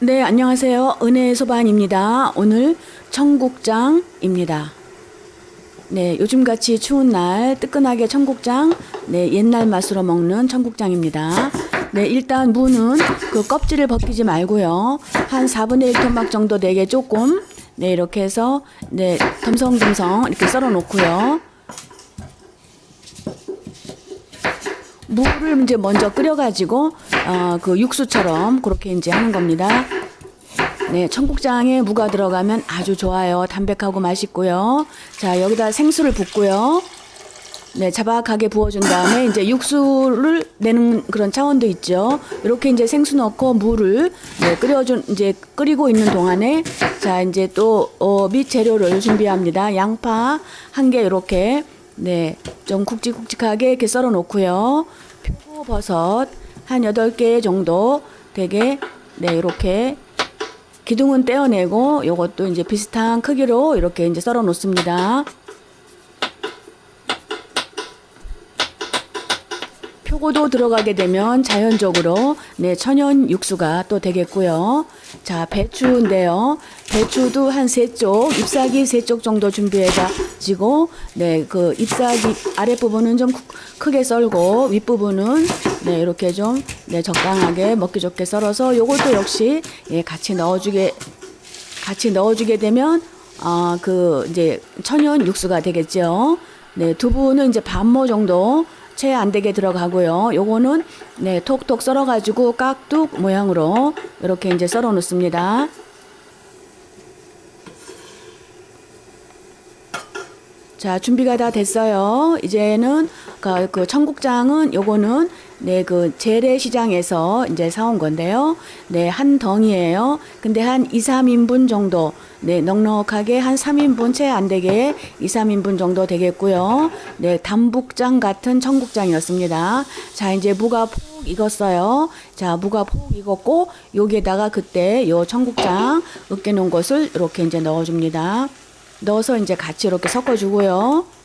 네, 안녕하세요. 은혜 소반입니다. 오늘 청국장입니다. 네, 요즘같이 추운 날 뜨끈하게 청국장, 네, 옛날 맛으로 먹는 청국장입니다. 네, 일단 무는 그 껍질을 벗기지 말고요. 한 4분의 1 토막 정도 되게 조금, 네, 이렇게 해서, 네, 덤성덤성 이렇게 썰어 놓고요. 물을 이제 먼저 끓여가지고 어, 그 육수처럼 그렇게 이제 하는 겁니다. 네, 청국장에 무가 들어가면 아주 좋아요. 담백하고 맛있고요. 자, 여기다 생수를 붓고요. 네, 자박하게 부어준 다음에 이제 육수를 내는 그런 차원도 있죠. 이렇게 이제 생수 넣고 물을 네, 끓여준 이제 끓이고 있는 동안에 자 이제 또 어, 밑 재료를 준비합니다. 양파 한 개 이렇게 네, 좀 굵직굵직하게 이렇게 썰어 놓고요. 표고버섯 한 여덟 개 정도 되게 네, 이렇게 기둥은 떼어내고 요것도 이제 비슷한 크기로 이렇게 이제 썰어 놓습니다. 표고도 들어가게 되면 자연적으로 네 천연 육수가 또 되겠고요. 자 배추인데요. 배추도 한 세 쪽, 잎사귀 세 쪽 정도 준비해 가지고 네 그 잎사귀 아랫 부분은 좀 크- 크게 썰고 윗 부분은 네 이렇게 좀 네 적당하게 먹기 좋게 썰어서 요것도 역시 예 같이 넣어주게 같이 넣어주게 되면 아 그 이제 천연 육수가 되겠죠. 네 두부는 이제 반모 정도 채 안 되게 들어가고요. 요거는 네 톡톡 썰어 가지고 깍둑 모양으로 이렇게 이제 썰어 놓습니다. 자, 준비가 다 됐어요. 이제는 그, 그 청국장은 요거는 네, 그 재래시장에서 이제 사온 건데요. 네, 한 덩이에요. 근데 한 2, 3인분 정도. 네, 넉넉하게 한 3인분 채 안 되게 2, 3인분 정도 되겠고요. 네, 담북장 같은 청국장이었습니다. 자, 이제 무가 폭 익었어요. 자, 무가 폭 익었고 여기에다가 그때 요 청국장 으깨 놓은 것을 이렇게 이제 넣어 줍니다. 넣어서 이제 같이 이렇게 섞어주고요.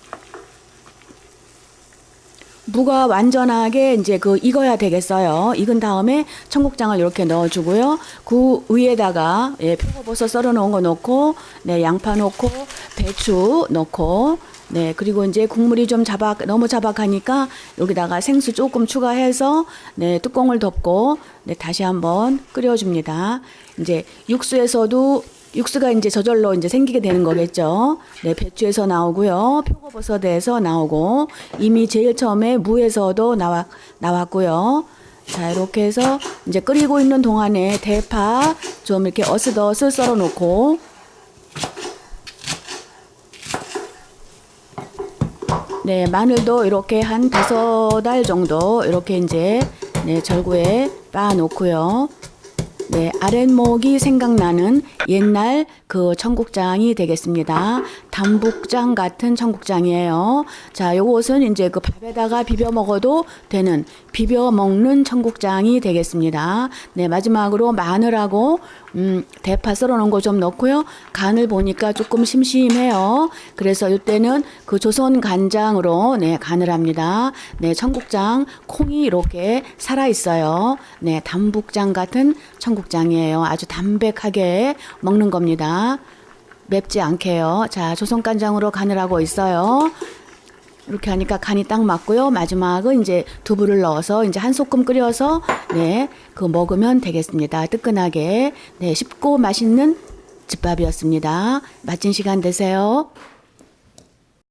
무가 완전하게 이제 그 익어야 되겠어요. 익은 다음에 청국장을 이렇게 넣어주고요. 그 위에다가 예, 표고버섯 썰어놓은 거 넣고, 네 양파 넣고, 배추 넣고, 네 그리고 이제 국물이 좀 자박 너무 자박하니까 여기다가 생수 조금 추가해서 네 뚜껑을 덮고 네 다시 한번 끓여줍니다. 이제 육수에서도 육수가 이제 저절로 이제 생기게 되는 거겠죠. 네, 배추에서 나오고요. 표고버섯에서 나오고 이미 제일 처음에 무에서도 나와 나왔고요. 자, 이렇게 해서 이제 끓이고 있는 동안에 대파 좀 이렇게 어슷어슷 썰어 놓고 네, 마늘도 이렇게 한 다섯 알 정도 이렇게 이제 네, 절구에 빻아 놓고요. 네, 아랫목이 생각나는 옛날 그 청국장이 되겠습니다. 담북장 같은 청국장이에요. 자, 요것은 이제 그 밥에다가 비벼 먹어도 되는 비벼 먹는 청국장이 되겠습니다. 네, 마지막으로 마늘하고 음, 대파 썰어 놓은 거 좀 넣고요. 간을 보니까 조금 심심해요. 그래서 이때는 그 조선 간장으로 네, 간을 합니다. 네, 청국장 콩이 이렇게 살아 있어요. 네, 담북장 같은 청국장이에요. 아주 담백하게 먹는 겁니다. 맵지 않게요. 자, 조선 간장으로 간을 하고 있어요. 이렇게 하니까 간이 딱 맞고요. 마지막은 이제 두부를 넣어서 이제 한 소끔 끓여서 네, 그 먹으면 되겠습니다. 뜨끈하게. 네, 쉽고 맛있는 집밥이었습니다. 맛진 시간 되세요.